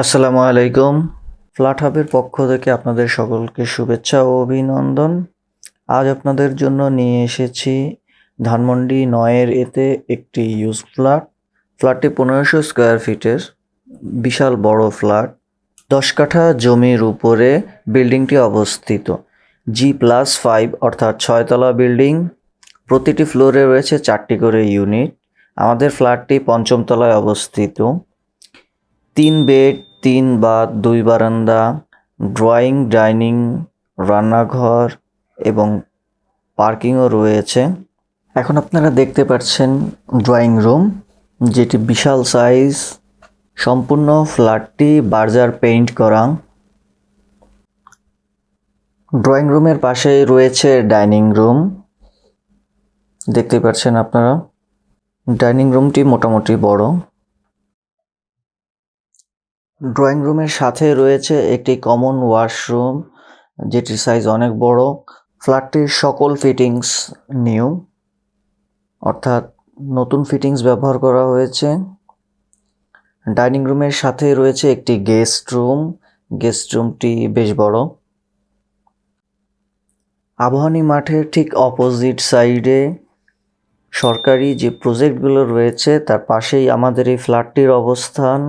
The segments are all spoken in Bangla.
আসসালামু আলাইকুম। ফ্ল্যাট হাবের পক্ষ থেকে আপনাদের সকলকে শুভেচ্ছা ও অভিনন্দন। আজ আপনাদের জন্য নিয়ে এসেছি ধানমন্ডি নয়ের এতে একটি ইউজ ফ্ল্যাট ফ্ল্যাটটি পনেরোশো স্কোয়ার ফিটের বিশাল বড় ফ্ল্যাট দশ কাঠা জমির উপরে বিল্ডিংটি অবস্থিত। জি প্লাস ফাইভ অর্থাৎ ছয়তলা বিল্ডিং। প্রতিটি ফ্লোরে রয়েছে চারটি করে ইউনিট আমাদের ফ্ল্যাটটি পঞ্চম তলায় অবস্থিত। তিন বেড তিন বাথ দুই বারান্দা, ড্রয়িং, ডাইনিং, রান্নাঘর এবং পার্কিংও রয়েছে। এখন আপনারা দেখতে পাচ্ছেন ড্রয়িং রুম, যেটি বিশাল সাইজ, সম্পূর্ণ ফ্ল্যাটটি বার্জার পেইন্ট করা। ড্রয়িং রুমের পাশেই রয়েছে ডাইনিং রুম। দেখতে পাচ্ছেন আপনারা, ডাইনিং রুমটি মোটামুটি বড়। ড্রয়িং রুমের সাথে রয়েছে একটি কমন ওয়াশরুম যেটির সাইজ অনেক বড়। ফ্ল্যাটটির সকল ফিটিংস নিউ অর্থাৎ নতুন ফিটিংস ব্যবহার করা হয়েছে। ডাইনিং রুমের সাথে রয়েছে একটি গেস্ট রুম গেস্ট রুমটি বেশ বড়। আবহানী মাঠের ঠিক অপোজিট সাইডে সরকারি যে প্রজেক্টগুলো রয়েছে, তার পাশেই আমাদের এই ফ্ল্যাটটির অবস্থান।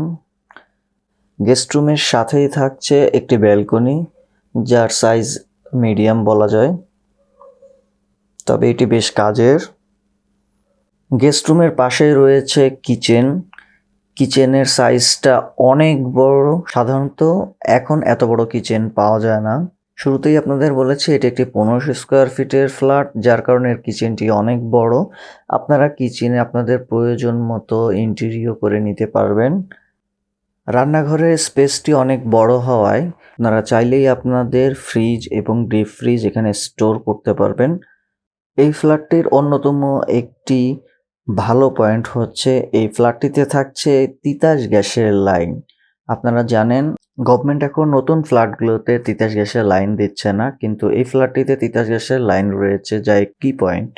গেস্ট রুমের সাথেই থাকছে একটি ব্যালকনি, যার সাইজ মিডিয়াম বলা যায়। তবে এটি বেশ কাজের। গেস্ট রুমের পাশেই রয়েছে কিচেন। কিচেনের সাইজটা অনেক বড় সাধারণত। এখন এত বড় কিচেন পাওয়া যায় না। শুরুতেই আপনাদের বলেছি, এটি একটি পনেরোশো স্কোয়ার ফিটের ফ্ল্যাট, যার কারণে কিচেনটি অনেক বড়। আপনারা কিচেনে আপনাদের প্রয়োজন মতো ইন্টেরিও করে নিতে পারবেন। রান্নাঘরের স্পেসটি অনেক বড় হওয়ায় আপনারা চাইলেই আপনাদের ফ্রিজ এবং ডিপ ফ্রিজ এখানে স্টোর করতে পারবেন। এই ফ্ল্যাটটির অন্যতম একটি ভালো পয়েন্ট হচ্ছে, এই ফ্ল্যাটটিতে থাকছে তিতাস গ্যাসের লাইন আপনারা জানেন গভর্নমেন্ট এখন নতুন ফ্ল্যাটগুলোতে তিতাস গ্যাসের লাইন দিচ্ছে না, কিন্তু এই ফ্ল্যাটটিতে তিতাস গ্যাসের লাইন রয়েছে যা একটি পয়েন্ট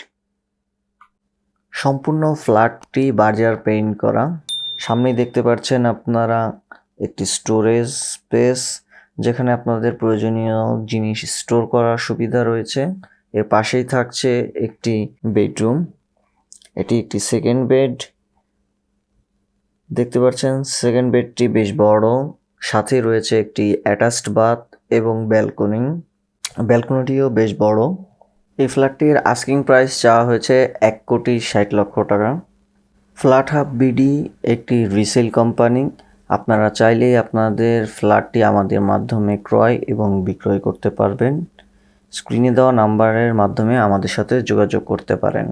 সম্পূর্ণ ফ্ল্যাটটি বাজার পেইন্ট করা। সামনেই দেখতে পাচ্ছেন আপনারা একটি স্টোরেজ স্পেস যেখানে আপনাদের প্রয়োজনীয় জিনিস স্টোর করার সুবিধা রয়েছে। এর পাশেই থাকছে একটি বেডরুম এটি একটি সেকেন্ড বেড দেখতে পাচ্ছেন সেকেন্ড বেডটি বেশ বড়, সাথে রয়েছে একটি অ্যাটাচড বাথ এবং ব্যালকনি ব্যালকনিটিও বেশ বড়। এই ফ্ল্যাটটির আস্কিং প্রাইস চাওয়া হয়েছে এক কোটি ষাট লক্ষ টাকা। ফ্ল্যাট হাব বিডি একটি রিসেল কোম্পানি আপনারা চাইলেই আপনাদের ফ্ল্যাটটি আমাদের মাধ্যমে ক্রয় এবং বিক্রয় করতে পারবেন। স্ক্রিনে দেওয়া নাম্বারের মাধ্যমে আমাদের সাথে যোগাযোগ করতে পারেন।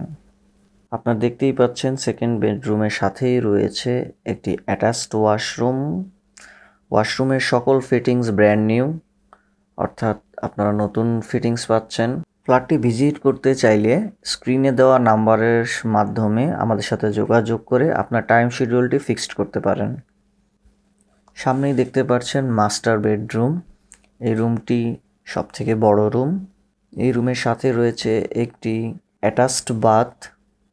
আপনারা দেখতেই পাচ্ছেন সেকেন্ড বেডরুমের সাথেই রয়েছে একটি অ্যাটাচড ওয়াশরুম ওয়াশরুমের সকল ফিটিংস ব্র্যান্ড নিউ অর্থাৎ আপনারা নতুন ফিটিংস পাচ্ছেন। ফ্ল্যাটটি ভিজিট করতে চাইলে স্ক্রিনে দেওয়া নাম্বারের মাধ্যমে আমাদের সাথে যোগাযোগ করে আপনার টাইম শিডিউলটি ফিক্সড করতে পারেন। সামনেই দেখতে পাচ্ছেন মাস্টার বেডরুম। এই রুমটি সব থেকে বড় রুম। এই রুমের সাথে রয়েছে একটি অ্যাটাচড বাথ।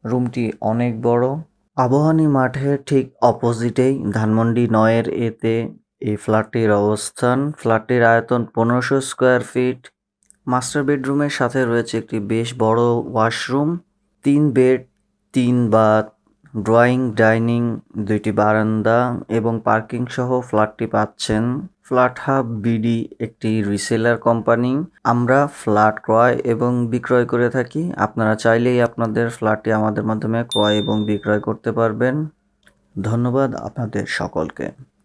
রুমটি অনেক বড়। আবহানী মাঠের ঠিক অপোজিটেই ধানমন্ডি নয়ের এতে এই ফ্ল্যাটটির অবস্থান। ফ্ল্যাটটির আয়তন পনেরোশো স্কোয়ার ফিট। মাস্টার বেডরুমের সাথে রয়েছে একটি বেশ বড় ওয়াশরুম। তিন বেড, তিন বাথ। ড্রয়িং, ডাইনিং দুইটি বারান্দা এবং পার্কিং সহ ফ্ল্যাটটি পাচ্ছেন। ফ্ল্যাট হাব বিডি একটি রিসেলার কোম্পানি। আমরা ফ্ল্যাট ক্রয় এবং বিক্রয় করে থাকি। আপনারা চাইলেই আপনাদের ফ্ল্যাটটি আমাদের মাধ্যমে ক্রয় এবং বিক্রয় করতে পারবেন। ধন্যবাদ আপনাদের সকলকে।